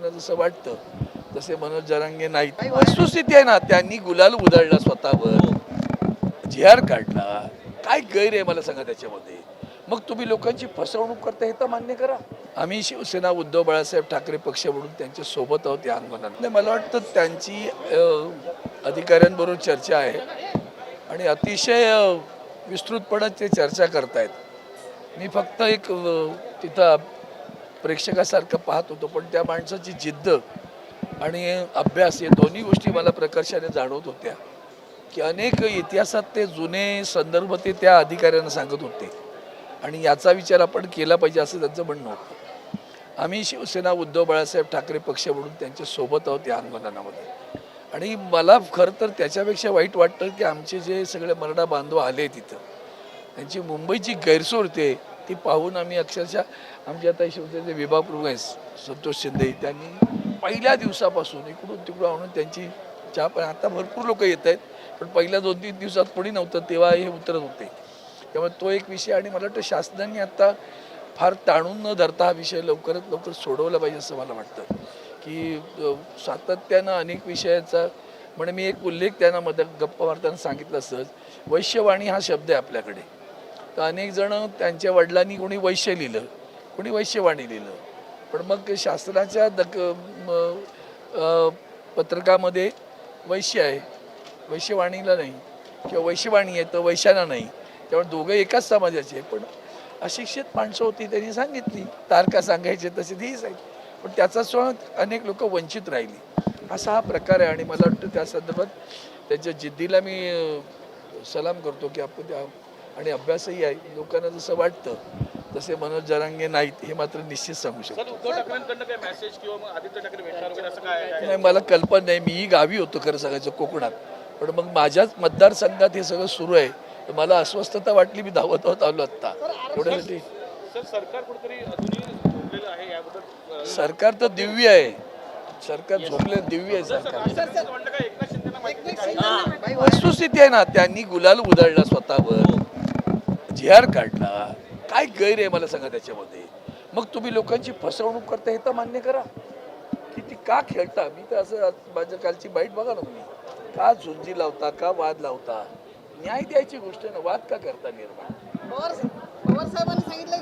लोकांना जसं वाटतं तसे मनोज जरांगे नाहीत. वस्तुस्थिती आहे ना त्यांनी गुलाल उधळला स्वतःवर. जी आर काढला. काय गैर आहे मला सांगा त्याच्यामध्ये? मग तुम्ही लोकांची फसवणूक करता हे तर मान्य करा. आम्ही शिवसेना उद्धव बाळासाहेब ठाकरे पक्ष म्हणून त्यांच्यासोबत आहोत या आंदोलनात. नाही, मला वाटतं त्यांची अधिकाऱ्यांबरोबर चर्चा आहे. आणि अतिशय विस्तृतपणे ते चर्चा करतायत. मी फक्त एक तिथं प्रेक्षकासारखं पाहत होतो पण त्या माणसाची जिद्द आणि अभ्यास या दोन्ही गोष्टी मला प्रकर्षाने जाणवत होत्या की अनेक इतिहासात ते जुने संदर्भ ते त्या अधिकाऱ्यांना सांगत होते. आणि याचा विचार आपण केला पाहिजे असं त्यांचं म्हणणं होतं. आम्ही शिवसेना उद्धव बाळासाहेब ठाकरे पक्ष म्हणून त्यांच्यासोबत आहोत या आंदोलनामध्ये. आणि मला खरं तर त्याच्यापेक्षा वाईट वाटतं की आमचे जे सगळे मराठा बांधव आले तिथं त्यांची मुंबईची गैरसोय होते ती पाहून आम्ही अक्षरशः आमचे आता शिवसेनेचे विभाग प्रमुख आहेत संतोष शिंदे त्यांनी पहिल्या दिवसापासून इकडून तिकडून आणून त्यांची चहा पण आता भरपूर लोक येत आहेत पण पहिल्या दोन तीन दिवसात कोणी नव्हतं तेव्हा हे उतरत होते. त्यामुळे तो एक विषय आणि मला वाटतं शासनाने आता फार ताणून न धरता हा विषय लवकरात लवकर सोडवला पाहिजे असं मला वाटतं. की सातत्यानं अनेक विषयाचा म्हणजे मी एक उल्लेख त्यांना मध्ये गप्पा मारताना सांगितलं सहज वैश्यवाणी हा शब्द आहे आपल्याकडे. तर अनेक जण त्यांच्या वडिलांनी कोणी वैश्य लिहिलं कोणी वैश्यवाणी लिहिलं. पण मग शास्त्राच्या दक पत्रकामध्ये वैश्य आहे. वैश्यवाणीला नाही किंवा वैश्यवाणी आहे तर वैशाला नाही. त्यामुळे दोघं एकाच समाजाचे आहे. पण अशिक्षित माणसं होती त्यांनी सांगितली. तारका सांगायचे तसे तीच आहेत. पण त्याचा सुद्धा अनेक लोक वंचित राहिली. असा हा प्रकार आहे आणि मला वाटतं त्या संदर्भात त्याच्या जिद्दीला मी सलाम करतो की आपण त्या आणि अभ्यासही आहे. लोकांना जसं वाटतं तसे मनोज जरांगे नाहीत हे मात्र निश्चित सांगू शकतो. सर उद्धव ठाकरेंकडनं काय मेसेज किंवा मग आदित्य ठाकरे भेटणार वगैरे असं काय आहे? नाही मला कल्पना नाही. मीही गावी होतो खरं सांगायचं कोकणात. पण मग माझ्याच मतदारसंघात हे सगळं सुरू आहे. तर मला अस्वस्थता वाटली मी धावत धावत आलो आत्ता. एवढ्यासाठी सर सरकार कुठेतरी अजूनही झोपलेलं आहे याबद्दल अं, सरकार तर दिव्य आहे. सरकार झोपले दिव्य आहे सरकार वस्तुस्थिती आहे ना त्यांनी गुलाल उधळला स्वतःवर. जी आर काढला काय गैर आहे मला सांगा त्याच्यामध्ये? मग तुम्ही लोकांची फसवणूक करता हे तर मान्य करा. की ती का खेळता? मी तर असं माझ्या कालची बाईट बघा ना तुम्ही. का झुंजी लावता का वाद लावता? न्याय द्यायची गोष्ट आहे ना वाद का करता निर्माण? पवार साहेबांनी सांगितलं